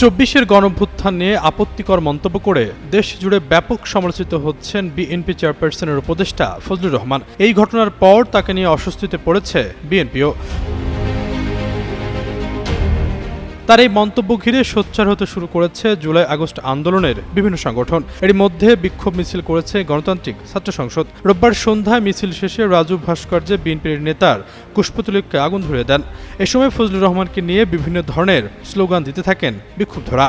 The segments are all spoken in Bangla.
চব্বিশের গণভ্যুত্থান নিয়ে আপত্তিকর মন্তব্য করে দেশ জুড়ে ব্যাপক সমালোচিত হচ্ছেন বিএনপি চেয়ারপারসনের উপদেষ্টা ফজলুর রহমান। এই ঘটনার পর তাকে নিয়ে অস্বস্তিতে পড়েছে বিএনপিও। তার এই মন্তব্য ঘিরে সোচ্চার হতে শুরু করেছে জুলাই আগস্ট আন্দোলনের বিভিন্ন সংগঠন। এর মধ্যে বিক্ষোভ মিছিল করেছে গণতান্ত্রিক ছাত্র সংসদ। রোববার সন্ধ্যায় মিছিল শেষে রাজু ভাস্কর্যে বিএনপির নেতার কুষ্পতলিককে আগুন ধরিয়ে দেন। এ সময় ফজলুর রহমানকে নিয়ে বিভিন্ন ধরনের স্লোগান দিতে থাকেন বিক্ষুব্ধরা।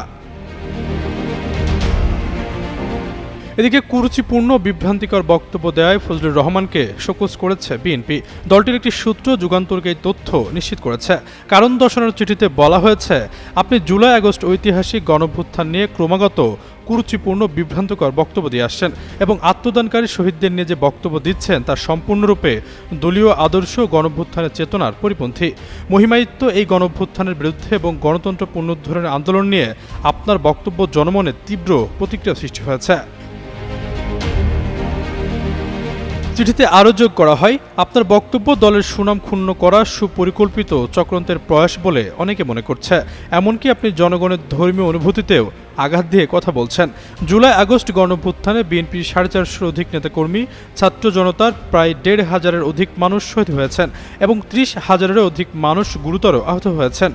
এদিকে কুরুচিপূর্ণ, বিভ্রান্তিকর বক্তব্য দেয় ফজলুর রহমানকে শোকজ করেছে বিএনপি। দলটির একটি সূত্র যুগান্তরকে এই তথ্য নিশ্চিত করেছে। কারণ দর্শানোর চিঠিতে বলা হয়েছে, আপনি জুলাই আগস্ট ঐতিহাসিক গণভ্যুত্থান নিয়ে ক্রমাগত কুরুচিপূর্ণ, বিভ্রান্তকর বক্তব্য দিয়ে আসছেন এবং আত্মদানকারী শহীদদের নিয়ে যে বক্তব্য দিচ্ছেন তা সম্পূর্ণরূপে দলীয় আদর্শ গণভ্যুত্থানের চেতনার পরিপন্থী। মহিমায়িত্ব এই গণভ্যুত্থানের বিরুদ্ধে এবং গণতন্ত্র পুনরুদ্ধারের আন্দোলন নিয়ে আপনার বক্তব্য জনমনে তীব্র প্রতিক্রিয়া সৃষ্টি হয়েছে। চিঠিতে আরও যোগ করা হয়, আপনার বক্তব্য দলের সুনাম ক্ষুণ্ণ করা সুপরিকল্পিত চক্রান্তের প্রয়াস বলে অনেকে মনে করছে। এমনকি আপনি জনগণের ধর্মীয় অনুভূতিতেও আঘাত দিয়ে কথা বলছেন। জুলাই আগস্ট গণভ্যুত্থানে বিএনপির সাড়ে চারশোর অধিক নেতাকর্মী, ছাত্র জনতার প্রায় দেড় হাজারের অধিক মানুষ শহীদ হয়েছেন এবং ত্রিশ হাজারেরও অধিক মানুষ গুরুতর আহত হয়েছেন।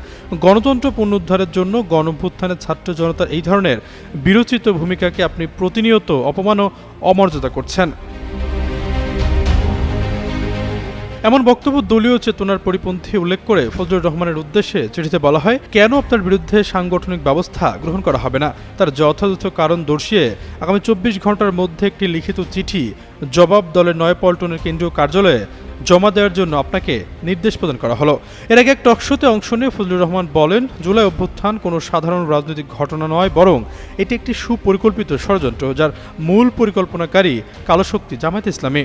গণতন্ত্র পুনরুদ্ধারের জন্য গণভ্যুত্থানের ছাত্র জনতার এই ধরনের বিরোচিত ভূমিকাকে আপনি প্রতিনিয়ত অপমান ও অমর্যাদা করছেন। এমন বক্তব্য দলীয় চেতনার পরিপন্থী উল্লেখ করে ফজলুর রহমানের উদ্দেশ্যে চিঠিতে বলা হয়, কেন আপনার বিরুদ্ধে সাংগঠনিক ব্যবস্থা গ্রহণ করা হবে না? তার যথাযথ কারণ দর্শিয়ে আগামী চব্বিশ ঘণ্টার মধ্যে একটি লিখিত চিঠি জবাব দলের নয়াপল্টনের কেন্দ্রীয় কার্যালয়ে জমা দেওয়ার জন্য আপনাকে নির্দেশ প্রদান করা হলো। এর আগে এক টকশোতে অংশ নিয়ে ফজলুর রহমান বলেন, জুলাই অভ্যুত্থান কোনো সাধারণ রাজনৈতিক ঘটনা নয়, বরং এটি একটি সুপরিকল্পিত ষড়যন্ত্র, যার মূল পরিকল্পনাকারী কালো শক্তি জামায়াত ইসলামী।